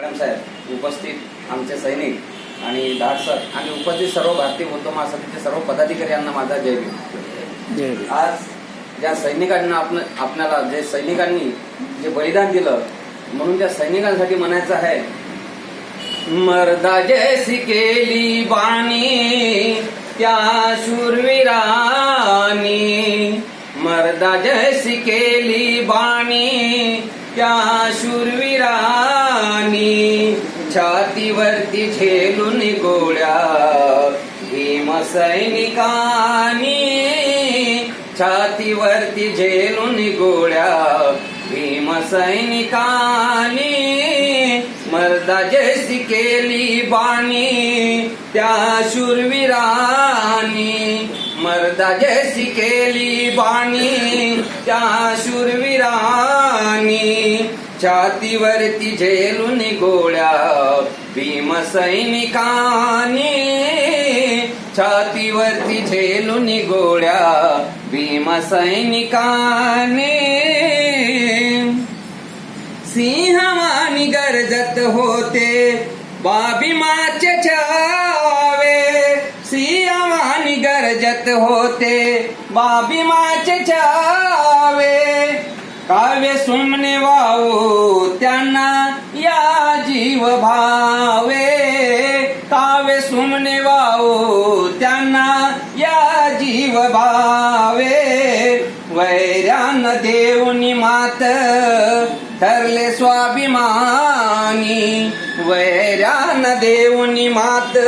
कदम साहेब उपस्थित आमचे सैनिक आणि सर आणि उपस्थित सर्व भारतीय बौद्ध महासभेचे सर्व पदाधिकारी यांना माझा जय भीम. आज ज्या सैनिकांना आपण आपल्याला जे सैनिकांनी जे बलिदान दिलं म्हणून त्या सैनिकांसाठी म्हणायचं आहे मर्दा जैसी केली बाणी त्या शूरवीरानी मर्दा जैसी केली बाणी त्या शूरवीरानी छातीवरती झेलून गोळ्या भीम सैनिकानी छातीवरती झेलून गोळ्या भीम सैनिकानी मर्दा जैसी केली बाणी. त्या शूरवीरा जैसी केली बाणी त्या शूरवीरानी छातीवरती झेलून गोळ्या भीम सैनिकानी छातीवरती झेलून गोळ्या भीम सैनिकानी. सिंहवानी गरजत होते बाबी माचे येत होते बाबीमाचे छावे काव्य सुमने वाओ त्यांना या जीव भावे. काव्य सुमने वाओ त्यांना या जीव भावे. वैरान देवनी मात ठरले स्वाभिमानी. वैरान देऊनी मात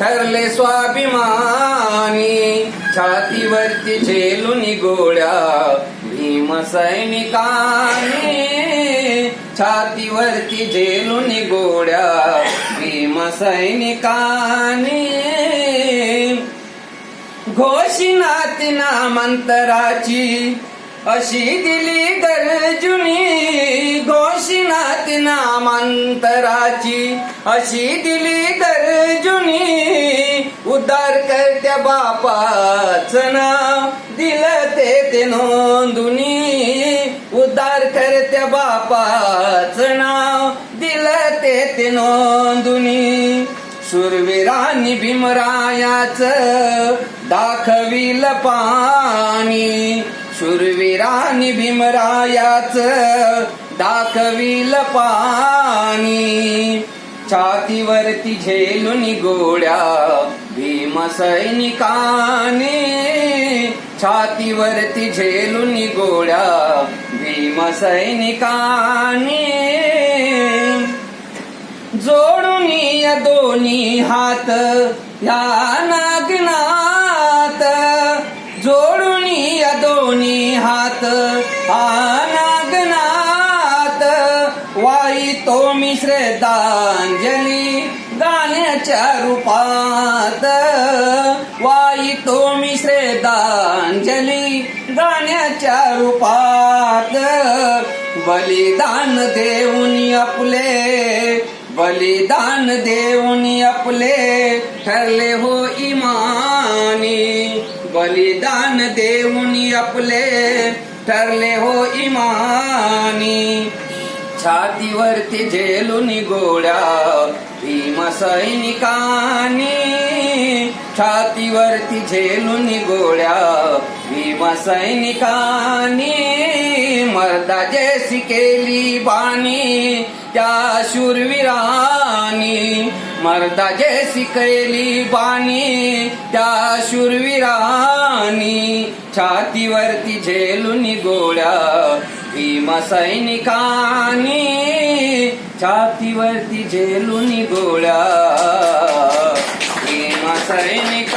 ठरले स्वाभिमानी. छातीवरती झेलुनी गोळ्या भीम सैनिकानी. छातीवरती झेलुनी गोळ्या भीम सैनिकानी. घोषणात नामांतराची अशी दिली गरजुनी. अंतराची अशी दिली गर्जुनी उद्धार करत्या बापाच नाव दिलं ते ते नोंदुनी. उद्धार करत्या बापाचं नाव दिलं ते ते नोंदुनी. सुरवीरानी भीमरायाच दाखविल पाणी. सुरवीरानी भीमरायाच दाखविल पाणी. छातीवरती झेलून गोळ्या भीम सैनिकाने. छातीवरती झेलून गोळ्या भीम सैनिकाने. जोडून या दोन्ही हात या नागनाथ. जोडून या दोन्ही हात हा वाई मी श्रद्धांजली गाण्याच्या रूपात. वाई तो मी श्रद्धांजली गाण्याच्या रूपात. बलिदान देऊन आपले बलिदान देऊन आपले ठरले हो इमानी. बलिदान देऊन आपले ठरले हो इमानी. छातीवरती झेलून गोळ्या भीम सैनिकानी छातीवरती झेलून गोळ्या भीम सैनिकानी मर्दा जैसी केली बाणी त्या शूरवीरानी मर्दा जैसी केली बाणी त्या शूरवीरानी छातीवरती झेलून गोळ्या भीमसैनिकानी छातीवरती झेलुनी गोळ्या. भीमसैनिक